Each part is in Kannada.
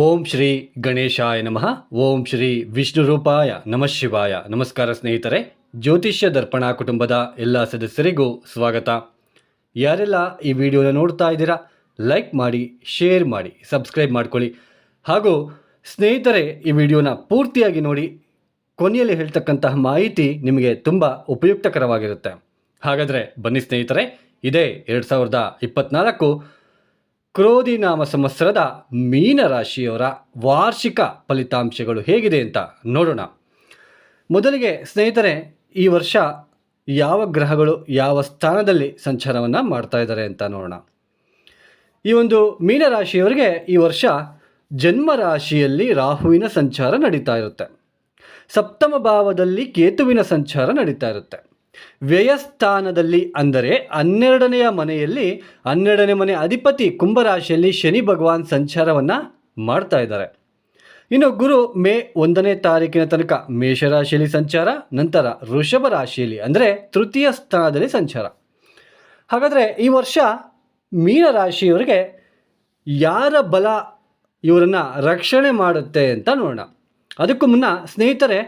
ಓಂ ಶ್ರೀ ಗಣೇಶಾಯ ನಮಃ. ಓಂ ಶ್ರೀ ವಿಷ್ಣು ರೂಪಾಯ ನಮಃ ಶಿವಾಯ. ನಮಸ್ಕಾರ ಸ್ನೇಹಿತರೆ, ಜ್ಯೋತಿಷ್ಯ ದರ್ಪಣ ಕುಟುಂಬದ ಎಲ್ಲ ಸದಸ್ಯರಿಗೂ ಸ್ವಾಗತ. ಯಾರೆಲ್ಲ ಈ ವಿಡಿಯೋನ ನೋಡ್ತಾ ಇದ್ದೀರಾ, ಲೈಕ್ ಮಾಡಿ, ಶೇರ್ ಮಾಡಿ, ಸಬ್ಸ್ಕ್ರೈಬ್ ಮಾಡ್ಕೊಳ್ಳಿ. ಹಾಗೂ ಸ್ನೇಹಿತರೆ, ಈ ವಿಡಿಯೋನ ಪೂರ್ತಿಯಾಗಿ ನೋಡಿ, ಕೊನೆಯಲ್ಲಿ ಹೇಳ್ತಕ್ಕಂತಹ ಮಾಹಿತಿ ನಿಮಗೆ ತುಂಬ ಉಪಯುಕ್ತಕರವಾಗಿರುತ್ತೆ. ಹಾಗಾದರೆ ಬನ್ನಿ ಸ್ನೇಹಿತರೆ, ಇದೇ ಎರಡು ಸಾವಿರದ ಇಪ್ಪತ್ನಾಲ್ಕು ಕ್ರೋಧಿ ನಾಮ ಸಂವತ್ಸರದ ಮೀನರಾಶಿಯವರ ವಾರ್ಷಿಕ ಫಲಿತಾಂಶಗಳು ಹೇಗಿದೆ ಅಂತ ನೋಡೋಣ. ಮೊದಲಿಗೆ ಸ್ನೇಹಿತರೆ, ಈ ವರ್ಷ ಯಾವ ಗ್ರಹಗಳು ಯಾವ ಸ್ಥಾನದಲ್ಲಿ ಸಂಚಾರವನ್ನು ಮಾಡ್ತಾ ಇದ್ದಾರೆ ಅಂತ ನೋಡೋಣ. ಈ ಒಂದು ಮೀನರಾಶಿಯವರಿಗೆ ಈ ವರ್ಷ ಜನ್ಮ ರಾಶಿಯಲ್ಲಿ ರಾಹುವಿನ ಸಂಚಾರ ನಡೀತಾ ಇರುತ್ತೆ. ಸಪ್ತಮ ಭಾವದಲ್ಲಿ ಕೇತುವಿನ ಸಂಚಾರ ನಡೀತಾ ಇರುತ್ತೆ. ವ್ಯಯಸ್ಥಾನದಲ್ಲಿ ಅಂದರೆ ಹನ್ನೆರಡನೆಯ ಮನೆಯಲ್ಲಿ ಹನ್ನೆರಡನೇ ಮನೆ ಅಧಿಪತಿ ಕುಂಭರಾಶಿಯಲ್ಲಿ ಶನಿ ಭಗವಾನ್ ಸಂಚಾರವನ್ನು ಮಾಡ್ತಾ ಇದ್ದಾರೆ. ಇನ್ನು ಗುರು ಮೇ ಒಂದನೇ ತಾರೀಕಿನ ತನಕ ಮೇಷರಾಶಿಯಲ್ಲಿ ಸಂಚಾರ, ನಂತರ ಋಷಭ ರಾಶಿಯಲ್ಲಿ ಅಂದರೆ ತೃತೀಯ ಸ್ಥಾನದಲ್ಲಿ ಸಂಚಾರ. ಹಾಗಾದರೆ ಈ ವರ್ಷ ಮೀನರಾಶಿಯವರಿಗೆ ಯಾರ ಬಲ ಇವರನ್ನು ರಕ್ಷಣೆ ಮಾಡುತ್ತೆ ಅಂತ ನೋಡೋಣ. ಅದಕ್ಕೂ ಮುನ್ನ ಸ್ನೇಹಿತರೆ,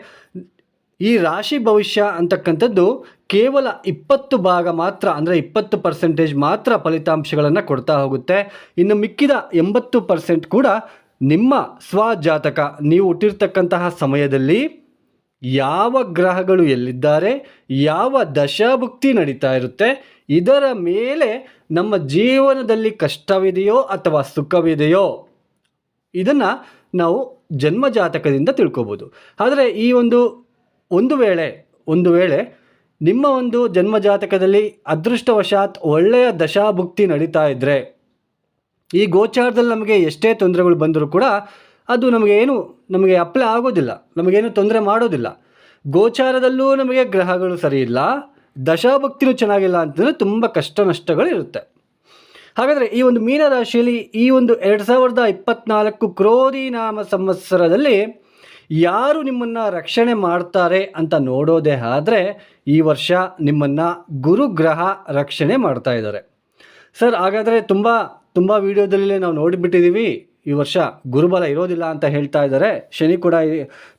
ಈ ರಾಶಿ ಭವಿಷ್ಯ ಅಂತಕ್ಕಂಥದ್ದು ಕೇವಲ ಇಪ್ಪತ್ತು ಭಾಗ ಮಾತ್ರ, ಅಂದರೆ ಇಪ್ಪತ್ತು ಪರ್ಸೆಂಟೇಜ್ ಮಾತ್ರ ಫಲಿತಾಂಶಗಳನ್ನು ಕೊಡ್ತಾ ಹೋಗುತ್ತೆ. ಇನ್ನು ಮಿಕ್ಕಿದ ಎಂಬತ್ತು ಪರ್ಸೆಂಟ್ ಕೂಡ ನಿಮ್ಮ ಸ್ವಜಾತಕ, ನೀವು ಹುಟ್ಟಿರ್ತಕ್ಕಂತಹ ಸಮಯದಲ್ಲಿ ಯಾವ ಗ್ರಹಗಳು ಎಲ್ಲಿದ್ದಾರೆ, ಯಾವ ದಶಾಭುಕ್ತಿ ನಡೀತಾ ಇರುತ್ತೆ, ಇದರ ಮೇಲೆ ನಮ್ಮ ಜೀವನದಲ್ಲಿ ಕಷ್ಟವಿದೆಯೋ ಅಥವಾ ಸುಖವಿದೆಯೋ, ಇದನ್ನು ನಾವು ಜನ್ಮ ಜಾತಕದಿಂದ ತಿಳ್ಕೊಬೋದು. ಆದರೆ ಈ ಒಂದು ಒಂದು ವೇಳೆ ಒಂದು ವೇಳೆ ನಿಮ್ಮ ಒಂದು ಜನ್ಮಜಾತಕದಲ್ಲಿ ಅದೃಷ್ಟವಶಾತ್ ಒಳ್ಳೆಯ ದಶಾಭುಕ್ತಿ ನಡೀತಾ ಇದ್ದರೆ ಈ ಗೋಚಾರದಲ್ಲಿ ನಮಗೆ ಎಷ್ಟೇ ತೊಂದರೆಗಳು ಬಂದರೂ ಕೂಡ ಅದು ನಮಗೆ ಏನು, ನಮಗೆ ಅಪ್ಲೈ ಆಗೋದಿಲ್ಲ, ನಮಗೇನು ತೊಂದರೆ ಮಾಡೋದಿಲ್ಲ. ಗೋಚಾರದಲ್ಲೂ ನಮಗೆ ಗ್ರಹಗಳು ಸರಿ ಇಲ್ಲ, ದಶಾಭಕ್ತಿನೂ ಚೆನ್ನಾಗಿಲ್ಲ ಅಂತಂದರೆ ತುಂಬ ಕಷ್ಟ ನಷ್ಟಗಳು ಇರುತ್ತೆ ಹಾಗಾದರೆ ಈ ಒಂದು ಮೀನರಾಶಿಯಲ್ಲಿ ಈ ಒಂದು ಎರಡು ಸಾವಿರದ ಇಪ್ಪತ್ನಾಲ್ಕು ಕ್ರೋಧಿ ನಾಮ ಸಂವತ್ಸರದಲ್ಲಿ ಯಾರು ನಿಮ್ಮನ್ನು ರಕ್ಷಣೆ ಮಾಡ್ತಾರೆ ಅಂತ ನೋಡೋದೇ ಆದರೆ ಈ ವರ್ಷ ನಿಮ್ಮನ್ನು ಗುರುಗ್ರಹ ರಕ್ಷಣೆ ಮಾಡ್ತಾ ಇದ್ದಾರೆ. ಸರ್, ಹಾಗಾದರೆ ತುಂಬ ತುಂಬ ವಿಡಿಯೋದಲ್ಲಿ ನಾವು ನೋಡಿಬಿಟ್ಟಿದ್ದೀವಿ ಈ ವರ್ಷ ಗುರುಬಲ ಇರೋದಿಲ್ಲ ಅಂತ ಹೇಳ್ತಾ ಇದ್ದಾರೆ. ಶನಿ ಕೂಡ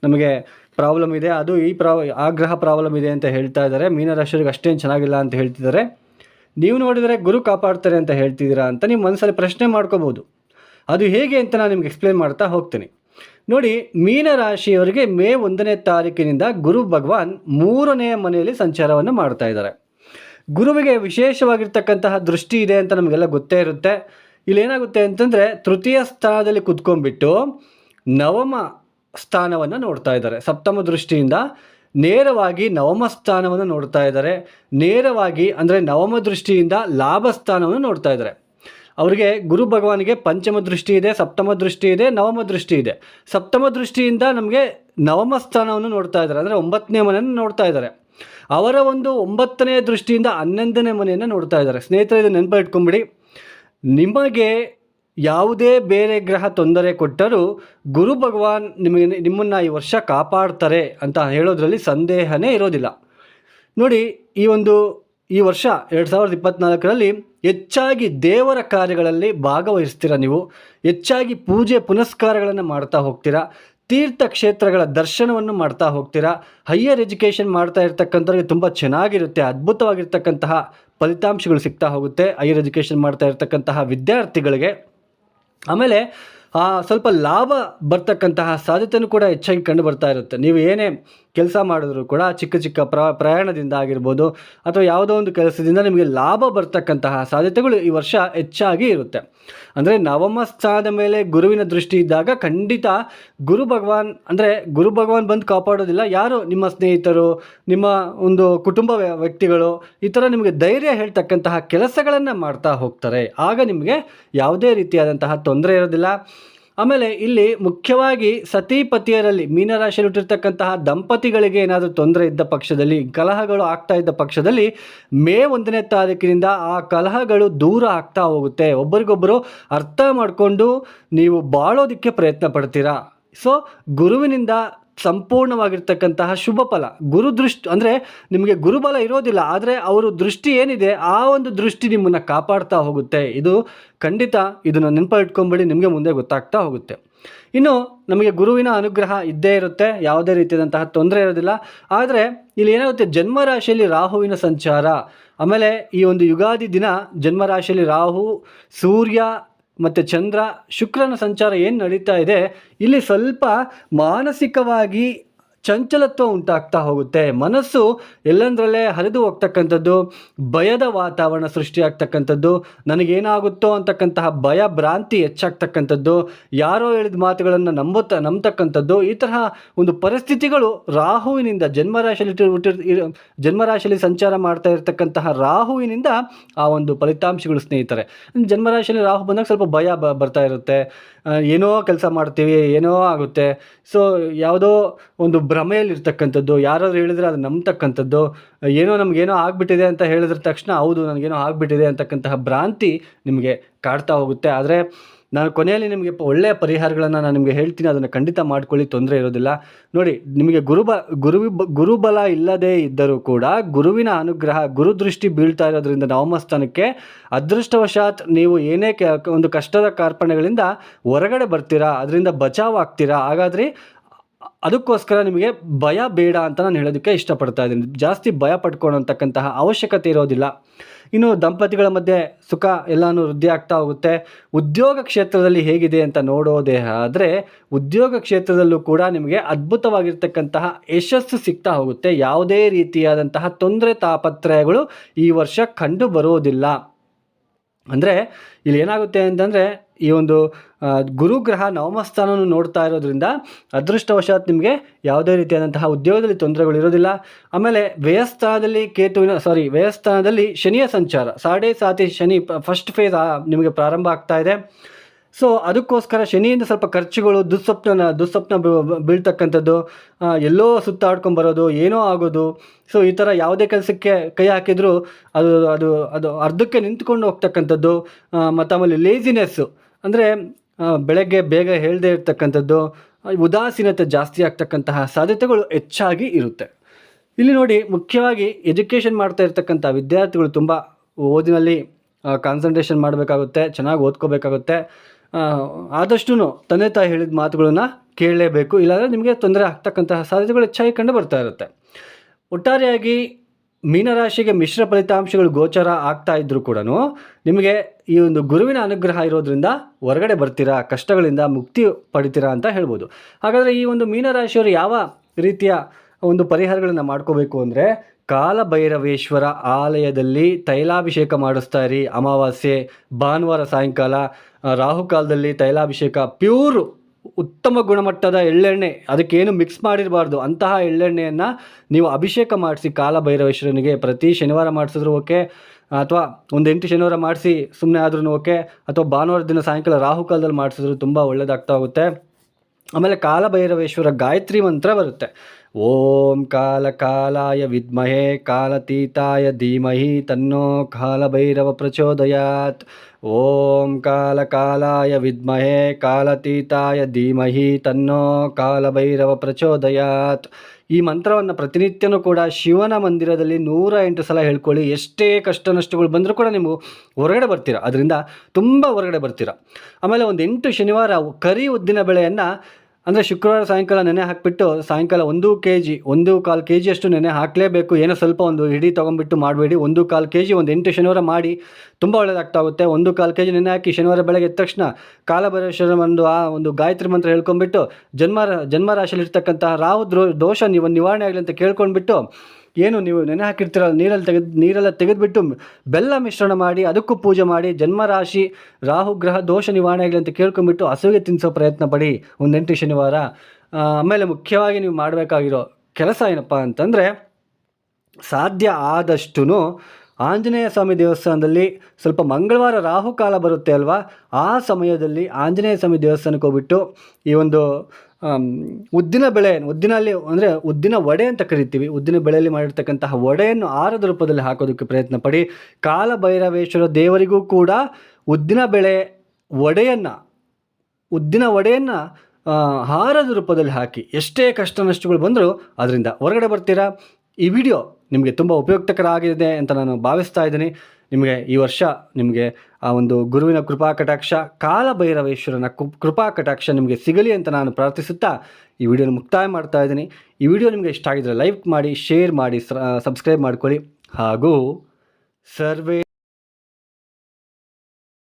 ನಮಗೆ ಪ್ರಾಬ್ಲಮ್ ಇದೆ, ಅದು ಈ ಪ್ರಾ, ಆ ಗ್ರಹ ಪ್ರಾಬ್ಲಮ್ ಇದೆ ಅಂತ ಹೇಳ್ತಾ ಇದ್ದಾರೆ. ಮೀನರಾಶಿಯರಿಗೆ ಅಷ್ಟೇನು ಚೆನ್ನಾಗಿಲ್ಲ ಅಂತ ಹೇಳ್ತಿದ್ದಾರೆ. ನೀವು ನೋಡಿದರೆ ಗುರು ಕಾಪಾಡ್ತಾರೆ ಅಂತ ಹೇಳ್ತಿದ್ದೀರಾ ಅಂತ ನಿಮ್ಮ ಮನಸ್ಸಲ್ಲಿ ಪ್ರಶ್ನೆ ಮಾಡ್ಕೋಬೋದು. ಅದು ಹೇಗೆ ಅಂತ ನಾನು ನಿಮ್ಗೆ ಎಕ್ಸ್ಪ್ಲೇನ್ ಮಾಡ್ತಾ ಹೋಗ್ತೀನಿ. ನೋಡಿ, ಮೀನರಾಶಿಯವರಿಗೆ ಮೇ ಒಂದನೇ ತಾರೀಕಿನಿಂದ ಗುರು ಭಗವಾನ್ ಮೂರನೆಯ ಮನೆಯಲ್ಲಿ ಸಂಚಾರವನ್ನು ಮಾಡ್ತಾ ಇದ್ದಾರೆ. ಗುರುವಿಗೆ ವಿಶೇಷವಾಗಿರ್ತಕ್ಕಂತಹ ದೃಷ್ಟಿ ಇದೆ ಅಂತ ನಮಗೆಲ್ಲ ಗೊತ್ತೇ ಇರುತ್ತೆ. ಇಲ್ಲೇನಾಗುತ್ತೆ ಅಂತಂದರೆ, ತೃತೀಯ ಸ್ಥಾನದಲ್ಲಿ ಕುತ್ಕೊಂಡ್ಬಿಟ್ಟು ನವಮ ಸ್ಥಾನವನ್ನು ನೋಡ್ತಾ ಇದ್ದಾರೆ. ಸಪ್ತಮ ದೃಷ್ಟಿಯಿಂದ ನೇರವಾಗಿ ನವಮ ಸ್ಥಾನವನ್ನು ನೋಡ್ತಾ ಇದ್ದಾರೆ. ನೇರವಾಗಿ ಅಂದರೆ ನವಮ ದೃಷ್ಟಿಯಿಂದ ಲಾಭ ಸ್ಥಾನವನ್ನು ನೋಡ್ತಾ ಇದ್ದಾರೆ. ಅವರಿಗೆ ಗುರು ಭಗವಾನಿಗೆ ಪಂಚಮ ದೃಷ್ಟಿ ಇದೆ, ಸಪ್ತಮ ದೃಷ್ಟಿ ಇದೆ, ನವಮ ದೃಷ್ಟಿ ಇದೆ. ಸಪ್ತಮ ದೃಷ್ಟಿಯಿಂದ ನಮಗೆ ನವಮ ಸ್ಥಾನವನ್ನು ನೋಡ್ತಾ ಇದ್ದಾರೆ. ಅಂದರೆ ಒಂಬತ್ತನೇ ಮನೆಯನ್ನು ನೋಡ್ತಾ ಇದ್ದಾರೆ. ಅವರ ಒಂದು ಒಂಬತ್ತನೇ ದೃಷ್ಟಿಯಿಂದ ಹನ್ನೊಂದನೇ ಮನೆಯನ್ನು ನೋಡ್ತಾ ಇದ್ದಾರೆ. ಸ್ನೇಹಿತರೆ, ಇದು ನೆನಪು ಇಟ್ಕೊಂಬಿಡಿ. ನಿಮಗೆ ಯಾವುದೇ ಬೇರೆ ಗ್ರಹ ತೊಂದರೆ ಕೊಟ್ಟರೂ ಗುರು ಭಗವಾನ್ ನಿಮಗೆ ನಿಮ್ಮನ್ನು ಈ ವರ್ಷ ಕಾಪಾಡ್ತಾರೆ ಅಂತ ಹೇಳೋದ್ರಲ್ಲಿ ಸಂದೇಹನೇ ಇರೋದಿಲ್ಲ. ನೋಡಿ, ಈ ಒಂದು ಈ ವರ್ಷ ಎರಡು ಸಾವಿರದ ಇಪ್ಪತ್ತ್ನಾಲ್ಕರಲ್ಲಿ ಹೆಚ್ಚಾಗಿ ದೇವರ ಕಾರ್ಯಗಳಲ್ಲಿ ಭಾಗವಹಿಸ್ತೀರ ನೀವು? ಹೆಚ್ಚಾಗಿ ಪೂಜೆ ಪುನಸ್ಕಾರಗಳನ್ನು ಮಾಡ್ತಾ ಹೋಗ್ತೀರಾ? ತೀರ್ಥ ಕ್ಷೇತ್ರಗಳ ದರ್ಶನವನ್ನು ಮಾಡ್ತಾ ಹೋಗ್ತೀರಾ? ಹೈಯರ್ ಎಜುಕೇಷನ್ ಮಾಡ್ತಾ ಇರ್ತಕ್ಕಂಥವ್ರಿಗೆ ತುಂಬ ಚೆನ್ನಾಗಿರುತ್ತೆ, ಅದ್ಭುತವಾಗಿರ್ತಕ್ಕಂತಹ ಫಲಿತಾಂಶಗಳು ಸಿಗ್ತಾ ಹೋಗುತ್ತೆ ಹೈಯರ್ ಎಜುಕೇಷನ್ ಮಾಡ್ತಾ ಇರ್ತಕ್ಕಂತಹ ವಿದ್ಯಾರ್ಥಿಗಳಿಗೆ. ಆಮೇಲೆ ಸ್ವಲ್ಪ ಲಾಭ ಬರ್ತಕ್ಕಂತಹ ಸಾಧ್ಯತೆಯೂ ಕೂಡ ಹೆಚ್ಚಾಗಿ ಕಂಡು ಬರ್ತಾ ಇರುತ್ತೆ. ನೀವು ಏನೇ ಕೆಲಸ ಮಾಡಿದ್ರು ಕೂಡ ಚಿಕ್ಕ ಚಿಕ್ಕ ಪ್ರ, ಪ್ರಯಾಣದಿಂದ ಆಗಿರ್ಬೋದು ಅಥವಾ ಯಾವುದೋ ಒಂದು ಕೆಲಸದಿಂದ ನಿಮಗೆ ಲಾಭ ಬರ್ತಕ್ಕಂತಹ ಸಾಧ್ಯತೆಗಳು ಈ ವರ್ಷ ಹೆಚ್ಚಾಗಿ ಇರುತ್ತೆ. ಅಂದರೆ ನವಮ ಸ್ಥಾನದ ಮೇಲೆ ಗುರುವಿನ ದೃಷ್ಟಿ ಇದ್ದಾಗ ಖಂಡಿತ ಗುರು ಭಗವಾನ್, ಅಂದರೆ ಗುರು ಭಗವಾನ್ ಬಂದು ಕಾಪಾಡೋದಿಲ್ಲ. ಯಾರು ನಿಮ್ಮ ಸ್ನೇಹಿತರು, ನಿಮ್ಮ ಒಂದು ಕುಟುಂಬ ವ್ಯ- ವ್ಯಕ್ತಿಗಳು ಈ ಥರ ನಿಮಗೆ ಧೈರ್ಯ ಹೇಳ್ತಕ್ಕಂತಹ ಕೆಲಸಗಳನ್ನು ಮಾಡ್ತಾ ಹೋಗ್ತಾರೆ. ಆಗ ನಿಮಗೆ ಯಾವುದೇ ರೀತಿಯಾದಂತಹ ತೊಂದರೆ ಇರೋದಿಲ್ಲ. ಆಮೇಲೆ ಇಲ್ಲಿ ಮುಖ್ಯವಾಗಿ ಸತಿಪತಿಯರಲ್ಲಿ ಮೀನರಾಶಿಯಲ್ಲಿ ಹುಟ್ಟಿರ್ತಕ್ಕಂತಹ ದಂಪತಿಗಳಿಗೆ ಏನಾದರೂ ತೊಂದರೆ ಇದ್ದ ಪಕ್ಷದಲ್ಲಿ, ಕಲಹಗಳು ಆಗ್ತಾ ಇದ್ದ ಪಕ್ಷದಲ್ಲಿ ಮೇ ಒಂದನೇ ತಾರೀಕಿನಿಂದ ಆ ಕಲಹಗಳು ದೂರ ಆಗ್ತಾ ಹೋಗುತ್ತೆ. ಒಬ್ಬರಿಗೊಬ್ಬರು ಅರ್ಥ ಮಾಡಿಕೊಂಡು ನೀವು ಬಾಳೋದಕ್ಕೆ ಪ್ರಯತ್ನ ಪಡ್ತೀರಾ? ಸೊ ಗುರುವಿನಿಂದ ಸಂಪೂರ್ಣವಾಗಿರ್ತಕ್ಕಂತಹ ಶುಭ ಫಲ. ಗುರು ದೃಷ್ಟಿ, ಅಂದರೆ ನಿಮಗೆ ಗುರುಬಲ ಇರೋದಿಲ್ಲ, ಆದರೆ ಅವರು ದೃಷ್ಟಿ ಏನಿದೆ, ಆ ಒಂದು ದೃಷ್ಟಿ ನಿಮ್ಮನ್ನು ಕಾಪಾಡ್ತಾ ಹೋಗುತ್ತೆ. ಇದು ಖಂಡಿತ ಇದನ್ನು ನೆನಪ ಇಟ್ಕೊಂಬೇಡಿ ನಿಮಗೆ ಮುಂದೆ ಗೊತ್ತಾಗ್ತಾ ಹೋಗುತ್ತೆ. ಇನ್ನು ನಮಗೆ ಗುರುವಿನ ಅನುಗ್ರಹ ಇದ್ದೇ ಇರುತ್ತೆ, ಯಾವುದೇ ರೀತಿಯಾದಂತಹ ತೊಂದರೆ ಇರೋದಿಲ್ಲ. ಆದರೆ ಇಲ್ಲಿ ಏನಾಗುತ್ತೆ, ಜನ್ಮರಾಶಿಯಲ್ಲಿ ರಾಹುವಿನ ಸಂಚಾರ. ಆಮೇಲೆ ಈ ಒಂದು ಯುಗಾದಿ ದಿನ, ಜನ್ಮರಾಶಿಯಲ್ಲಿ ರಾಹು, ಸೂರ್ಯ ಮತ್ತು ಚಂದ್ರ ಶುಕ್ರನ ಸಂಚಾರ ಏನು ನಡೀತಾ ಇದೆ? ಇಲ್ಲಿ ಸ್ವಲ್ಪ ಮಾನಸಿಕವಾಗಿ ಚಂಚಲತ್ವ ಉಂಟಾಗ್ತಾ ಹೋಗುತ್ತೆ. ಮನಸ್ಸು ಎಲ್ಲಂದ್ರಲ್ಲೇ ಹರಿದು ಹೋಗ್ತಕ್ಕಂಥದ್ದು, ಭಯದ ವಾತಾವರಣ ಸೃಷ್ಟಿಯಾಗ್ತಕ್ಕಂಥದ್ದು, ನನಗೇನಾಗುತ್ತೋ ಅಂತಕ್ಕಂತಹ ಭಯ ಭ್ರಾಂತಿ ಹೆಚ್ಚಾಗ್ತಕ್ಕಂಥದ್ದು, ಯಾರೋ ಹೇಳಿದ ಮಾತುಗಳನ್ನು ನಂಬುತ್ತ, ನಂಬತಕ್ಕಂಥದ್ದು, ಈ ತರಹ ಒಂದು ಪರಿಸ್ಥಿತಿಗಳು ರಾಹುವಿನಿಂದ ಜನ್ಮರಾಶಿಯಲ್ಲಿ ಜನ್ಮರಾಶಿಯಲ್ಲಿ ಸಂಚಾರ ಮಾಡ್ತಾ ಇರತಕ್ಕಂತಹ ರಾಹುವಿನಿಂದ ಆ ಒಂದು ಫಲಿತಾಂಶಗಳು ಸ್ನೇಹಿತರೆ. ಜನ್ಮರಾಶಿಯಲ್ಲಿ ರಾಹು ಬಂದಾಗ ಸ್ವಲ್ಪ ಭಯ ಬರ್ತಾ ಇರುತ್ತೆ. ಏನೋ ಕೆಲಸ ಮಾಡ್ತೀವಿ, ಏನೋ ಆಗುತ್ತೆ. ಸೊ ಯಾವುದೋ ಒಂದು ಭ್ರಮೆಯಲ್ಲಿರ್ತಕ್ಕಂಥದ್ದು, ಯಾರಾದರೂ ಹೇಳಿದ್ರೆ ಅದು ನಂಬ್ತಕ್ಕಂಥದ್ದು, ಏನೋ ನಮಗೇನೋ ಆಗಿಬಿಟ್ಟಿದೆ ಅಂತ ಹೇಳಿದ್ರ ತಕ್ಷಣ ಹೌದು, ನನಗೇನೋ ಆಗಿಬಿಟ್ಟಿದೆ ಅಂತಕ್ಕಂತಹ ಭ್ರಾಂತಿ ನಿಮಗೆ ಕಾಡ್ತಾ ಹೋಗುತ್ತೆ. ಆದರೆ ನಾನು ಕೊನೆಯಲ್ಲಿ ನಿಮಗೆ ಒಳ್ಳೆಯ ಪರಿಹಾರಗಳನ್ನು ನಾನು ನಿಮಗೆ ಹೇಳ್ತೀನಿ, ಅದನ್ನು ಖಂಡಿತ ಮಾಡ್ಕೊಳ್ಳಿ, ತೊಂದರೆ ಇರೋದಿಲ್ಲ. ನೋಡಿ, ನಿಮಗೆ ಗುರುಬ, ಗುರುವಿ ಗುರುಬಲ ಇಲ್ಲದೇ ಇದ್ದರೂ ಕೂಡ ಗುರುವಿನ ಅನುಗ್ರಹ, ಗುರುದೃಷ್ಟಿ ಬೀಳ್ತಾ ಇರೋದ್ರಿಂದ ನವಮಸ್ಥಾನಕ್ಕೆ ಅದೃಷ್ಟವಶಾತ್ ನೀವು ಏನೇ ಒಂದು ಕಷ್ಟದ ಕಾರ್ಪಣೆಗಳಿಂದ ಹೊರಗಡೆ ಬರ್ತೀರಾ, ಅದರಿಂದ ಬಚಾವ್ ಆಗ್ತೀರಾ, ಹಾಗಾದರೆ ಅದಕ್ಕೋಸ್ಕರ ನಿಮಗೆ ಭಯ ಬೇಡ ಅಂತ ನಾನು ಹೇಳೋದಕ್ಕೆ ಇಷ್ಟಪಡ್ತಾ ಇದ್ದೀನಿ. ಜಾಸ್ತಿ ಭಯ ಪಡ್ಕೊಳ್ಳೋಂತಕ್ಕಂತಹ ಅವಶ್ಯಕತೆ ಇರೋದಿಲ್ಲ. ಇನ್ನು ದಂಪತಿಗಳ ಮಧ್ಯೆ ಸುಖ ಎಲ್ಲನೂ ವೃದ್ಧಿ ಆಗ್ತಾ ಹೋಗುತ್ತೆ. ಉದ್ಯೋಗ ಕ್ಷೇತ್ರದಲ್ಲಿ ಹೇಗಿದೆ ಅಂತ ನೋಡೋದೇ ಆದರೆ ಉದ್ಯೋಗ ಕ್ಷೇತ್ರದಲ್ಲೂ ಕೂಡ ನಿಮಗೆ ಅದ್ಭುತವಾಗಿರ್ತಕ್ಕಂತಹ ಯಶಸ್ಸು ಸಿಗ್ತಾ ಹೋಗುತ್ತೆ. ಯಾವುದೇ ರೀತಿಯಾದಂತಹ ತೊಂದರೆ ತಾಪತ್ರಯಗಳು ಈ ವರ್ಷ ಕಂಡು ಬರೋದಿಲ್ಲ. ಅಂದರೆ ಇಲ್ಲಿ ಏನಾಗುತ್ತೆ ಅಂತಂದರೆ ಈ ಒಂದು ಗುರುಗ್ರಹ ನವಮಸ್ಥಾನವನ್ನು ನೋಡ್ತಾ ಇರೋದ್ರಿಂದ ಅದೃಷ್ಟವಶಾತ್ ನಿಮಗೆ ಯಾವುದೇ ರೀತಿಯಾದಂತಹ ಉದ್ಯೋಗದಲ್ಲಿ ತೊಂದರೆಗಳು ಇರೋದಿಲ್ಲ. ಆಮೇಲೆ ವ್ಯಯಸ್ಥಾನದಲ್ಲಿ ಕೇತುವಿನ ಸಾರಿ ವ್ಯಯಸ್ಥಾನದಲ್ಲಿ ಶನಿಯ ಸಂಚಾರ. ಸಾಡೆ ಸಾತಿ ಶನಿ ಫಸ್ಟ್ ಫೇಸ್ ನಿಮಗೆ ಪ್ರಾರಂಭ ಆಗ್ತಾ ಇದೆ. ಸೊ ಅದಕ್ಕೋಸ್ಕರ ಶನಿಯಿಂದ ಸ್ವಲ್ಪ ಖರ್ಚುಗಳು ದುಸ್ವಪ್ನ ದುಸ್ವಪ್ನ ಬೀಳ್ತಕ್ಕಂಥದ್ದು ಎಲ್ಲೋ ಸುತ್ತಾಡ್ಕೊಂಡು ಬರೋದು, ಏನೋ ಆಗೋದು. ಸೊ ಈ ಥರ ಯಾವುದೇ ಕೆಲಸಕ್ಕೆ ಕೈ ಹಾಕಿದರೂ ಅದು ಅದು ಅದು ಅರ್ಧಕ್ಕೆ ನಿಂತ್ಕೊಂಡು ಹೋಗ್ತಕ್ಕಂಥದ್ದು ಮತ್ತು ಆಮೇಲೆ ಲೇಜಿನೆಸ್ಸು ಅಂದರೆ ಬೆಳಗ್ಗೆ ಬೇಗ ಹೇಳದೇ ಇರ್ತಕ್ಕಂಥದ್ದು ಉದಾಸೀನತೆ ಜಾಸ್ತಿ ಆಗ್ತಕ್ಕಂತಹ ಸಾಧ್ಯತೆಗಳು ಹೆಚ್ಚಾಗಿ ಇರುತ್ತೆ. ಇಲ್ಲಿ ನೋಡಿ, ಮುಖ್ಯವಾಗಿ ಎಜುಕೇಷನ್ ಮಾಡ್ತಾ ಇರ್ತಕ್ಕಂಥ ವಿದ್ಯಾರ್ಥಿಗಳು ತುಂಬ ಓದಿನಲ್ಲಿ ಕಾನ್ಸಂಟ್ರೇಷನ್ ಮಾಡಬೇಕಾಗುತ್ತೆ, ಚೆನ್ನಾಗಿ ಓದ್ಕೋಬೇಕಾಗುತ್ತೆ. ಆದಷ್ಟು ತಂದೆ ತಾಯಿ ಹೇಳಿದ ಮಾತುಗಳನ್ನು ಕೇಳಲೇಬೇಕು. ಇಲ್ಲಾಂದರೆ ನಿಮಗೆ ತೊಂದರೆ ಆಗ್ತಕ್ಕಂತಹ ಸಾಧ್ಯತೆಗಳು ಹೆಚ್ಚಾಗಿ ಕಂಡು ಬರ್ತಾ ಇರುತ್ತೆ. ಒಟ್ಟಾರೆಯಾಗಿ ಮೀನರಾಶಿಗೆ ಮಿಶ್ರ ಫಲಿತಾಂಶಗಳು ಗೋಚರ ಆಗ್ತಾ ಇದ್ದರೂ ಕೂಡ ನಿಮಗೆ ಈ ಒಂದು ಗುರುವಿನ ಅನುಗ್ರಹ ಇರೋದ್ರಿಂದ ಹೊರಗಡೆ ಬರ್ತೀರಾ, ಕಷ್ಟಗಳಿಂದ ಮುಕ್ತಿ ಪಡಿತೀರಾ ಅಂತ ಹೇಳ್ಬೋದು. ಹಾಗಾದರೆ ಈ ಒಂದು ಮೀನರಾಶಿಯವರು ಯಾವ ರೀತಿಯ ಒಂದು ಪರಿಹಾರಗಳನ್ನು ಮಾಡ್ಕೋಬೇಕು ಅಂದರೆ ಕಾಲಭೈರವೇಶ್ವರ ಆಲಯದಲ್ಲಿ ತೈಲಾಭಿಷೇಕ ಮಾಡಿಸ್ತಾ ಇರಿ. ಅಮಾವಾಸ್ಯೆ, ಭಾನುವಾರ ಸಾಯಂಕಾಲ ರಾಹುಕಾಲದಲ್ಲಿ ತೈಲಾಭಿಷೇಕ ಪ್ಯೂರ್ ಉತ್ತಮ ಗುಣಮಟ್ಟದ ಎಳ್ಳೆಣ್ಣೆ, ಅದಕ್ಕೇನು ಮಿಕ್ಸ್ ಮಾಡಿರಬಾರ್ದು. ಅಂತಹ ಎಳ್ಳೆಣ್ಣೆಯನ್ನು ನೀವು ಅಭಿಷೇಕ ಮಾಡಿಸಿ ಕಾಲಭೈರವೇಶ್ವರನಿಗೆ ಪ್ರತಿ ಶನಿವಾರ ಮಾಡಿಸಿದ್ರು ಓಕೆ, ಅಥವಾ ಒಂದು ಎಂಟು ಶನಿವಾರ ಮಾಡಿಸಿ ಸುಮ್ಮನೆ ಆದ್ರೂ ಓಕೆ, ಅಥವಾ ಭಾನುವಾರ ದಿನ ಸಾಯಂಕಾಲ ರಾಹುಕಾಲದಲ್ಲಿ ಮಾಡಿಸಿದ್ರು ತುಂಬ ಒಳ್ಳೆಯದಾಗ್ತಾ ಹೋಗುತ್ತೆ. ಆಮೇಲೆ ಕಾಲಭೈರವೇಶ್ವರ ಗಾಯತ್ರಿ ಮಂತ್ರ ಬರುತ್ತೆ. ಓಂ ಕಾಲ ಕಾಲಾಯ ವಿದ್ಮಹೇ ಕಾಲತೀತಾಯ ಧೀಮಹಿ ತನ್ನೋ ಕಾಲಭೈರವ ಪ್ರಚೋದಯಾತ್. ಓಂ ಕಾಲ ಕಾಲಾಯ ವಿದ್ಮಹೇ ಕಾಲತೀತಾಯ ಧೀಮಹಿ ತನ್ನೋ ಕಾಲಭೈರವ ಪ್ರಚೋದಯಾತ್. ಈ ಮಂತ್ರವನ್ನು ಪ್ರತಿನಿತ್ಯನೂ ಕೂಡ ಶಿವನ ಮಂದಿರದಲ್ಲಿ ನೂರ ಎಂಟು ಸಲ ಹೇಳ್ಕೊಳ್ಳಿ. ಎಷ್ಟೇ ಕಷ್ಟ ನಷ್ಟಗಳು ಬಂದರೂ ಕೂಡ ನೀವು ಹೊರಗಡೆ ಬರ್ತೀರಾ. ಅದರಿಂದ ತುಂಬ ಹೊರಗಡೆ ಬರ್ತೀರಾ. ಆಮೇಲೆ ಒಂದು ಎಂಟು ಶನಿವಾರ ಕರಿ ಉದ್ದಿನ ಬೆಳೆಯನ್ನು ಅಂದರೆ ಶುಕ್ರವಾರ ಸಾಯಂಕಾಲ ನೆನೆ ಹಾಕಿಬಿಟ್ಟು ಸಾಯಂಕಾಲ ಒಂದು ಕೆ ಜಿ ಒಂದು ಕಾಲು ಕೆ ಜಿಯಷ್ಟು ನೆನೆ ಹಾಕಲೇಬೇಕು. ಏನೋ ಸ್ವಲ್ಪ ಒಂದು ಹಿಡಿ ತೊಗೊಂಡ್ಬಿಟ್ಟು ಮಾಡಬೇಡಿ. ಒಂದು ಕಾಲು ಕೆ ಜಿ ಒಂದು ಎಂಟು ಶನಿವಾರ ಮಾಡಿ. ತುಂಬ ಒಳ್ಳೆಯದಾಗ್ತಾ ಹೋಗುತ್ತೆ ಒಂದು ಕಾಲು ಕೆ ಜಿ ನೆನೆ ಹಾಕಿ ಶನಿವಾರ ಬೆಳಗ್ಗೆ ಎದ್ದ ತಕ್ಷಣ ಕಾಲಭೈರೇಶ್ವರ ಒಂದು, ಆ ಒಂದು ಗಾಯತ್ರಿ ಮಂತ್ರ ಹೇಳ್ಕೊಂಡ್ಬಿಟ್ಟು ಜನ್ಮ ಜನ್ಮ ರಾಶಿಯಲ್ಲಿ ಇರ್ತಕ್ಕಂತಹ ರಾಹು ದ್ರೋ ದೋಷ ನೀವು, ನಿವಾರಣೆ ಆಗಲಿ ಅಂತ ಕೇಳ್ಕೊಂಡ್ಬಿಟ್ಟು ಏನು ನೀವು ನೆನೆ ಹಾಕಿರ್ತೀರಲ್ಲ, ನೀರಲ್ಲಿ ತೆಗೆದು, ನೀರೆಲ್ಲ ತೆಗೆದುಬಿಟ್ಟು ಬೆಲ್ಲ ಮಿಶ್ರಣ ಮಾಡಿ, ಅದಕ್ಕೂ ಪೂಜೆ ಮಾಡಿ, ಜನ್ಮರಾಶಿ, ರಾಹು, ಗ್ರಹ, ದೋಷ ನಿವಾರಣೆ ಆಗಲಿ ಅಂತ ಕೇಳ್ಕೊಂಡ್ಬಿಟ್ಟು ಹಸುವಿಗೆ ತಿನ್ನಿಸೋ ಪ್ರಯತ್ನ ಪಡಿ. ಒಂದೆಂಟು ಶನಿವಾರ. ಆಮೇಲೆ ಮುಖ್ಯವಾಗಿ ನೀವು ಮಾಡಬೇಕಾಗಿರೋ ಕೆಲಸ ಏನಪ್ಪ ಅಂತಂದರೆ, ಸಾಧ್ಯ ಆದಷ್ಟು ಆಂಜನೇಯ ಸ್ವಾಮಿ ದೇವಸ್ಥಾನದಲ್ಲಿ ಸ್ವಲ್ಪ ಮಂಗಳವಾರ ರಾಹುಕಾಲ ಬರುತ್ತೆ ಅಲ್ವಾ? ಆ ಸಮಯದಲ್ಲಿ ಆಂಜನೇಯ ಸ್ವಾಮಿ ದೇವಸ್ಥಾನಕ್ಕೆ ಹೋಗ್ಬಿಟ್ಟು ಈ ಒಂದು ಉದ್ದಿನ ಬೆಳೆ, ಉದ್ದಿನಲ್ಲಿ ಅಂದರೆ ಉದ್ದಿನ ವಡೆ ಅಂತ ಕರಿತೀವಿ. ಉದ್ದಿನ ಬೆಳೆಯಲ್ಲಿ ಮಾಡಿರ್ತಕ್ಕಂತಹ ವಡೆಯನ್ನು ಆರದ ರೂಪದಲ್ಲಿ ಹಾಕೋದಕ್ಕೆ ಪ್ರಯತ್ನ ಪಡಿ. ಕಾಲಭೈರವೇಶ್ವರ ದೇವರಿಗೂ ಕೂಡ ಉದ್ದಿನ ಬೆಳೆ ವಡೆಯನ್ನು, ಉದ್ದಿನ ವಡೆಯನ್ನು ಹಾರದ ರೂಪದಲ್ಲಿ ಹಾಕಿ. ಎಷ್ಟೇ ಕಷ್ಟ ನಷ್ಟಗಳು ಬಂದರೂ ಅದರಿಂದ. ಹೊರಗಡೆ ಬರ್ತೀರಾ? ಈ ವಿಡಿಯೋ ನಿಮಗೆ ತುಂಬ ಉಪಯುಕ್ತಕರ ಆಗಿದೆ ಅಂತ ನಾನು ಭಾವಿಸ್ತಾ ಇದ್ದೀನಿ. ನಿಮಗೆ ಈ ವರ್ಷ ನಿಮಗೆ ಆ ಒಂದು ಗುರುವಿನ ಕೃಪಾ ಕಟಾಕ್ಷ, ಕಾಲಭೈರವೇಶ್ವರನ ಕೃಪಾ ಕಟಾಕ್ಷ ನಿಮಗೆ ಸಿಗಲಿ ಅಂತ ನಾನು ಪ್ರಾರ್ಥಿಸುತ್ತಾ ಈ ವಿಡಿಯೋನ ಮುಕ್ತಾಯ ಮಾಡ್ತಾ ಇದ್ದೀನಿ. ಈ ವಿಡಿಯೋ ನಿಮಗೆ ಇಷ್ಟ ಆಗಿದ್ರೆ ಲೈಕ್ ಮಾಡಿ, ಶೇರ್ ಮಾಡಿ ಸಬ್ಸ್ಕ್ರೈಬ್ ಮಾಡ್ಕೊಳ್ಳಿ. ಹಾಗೂ ಸರ್ವೇ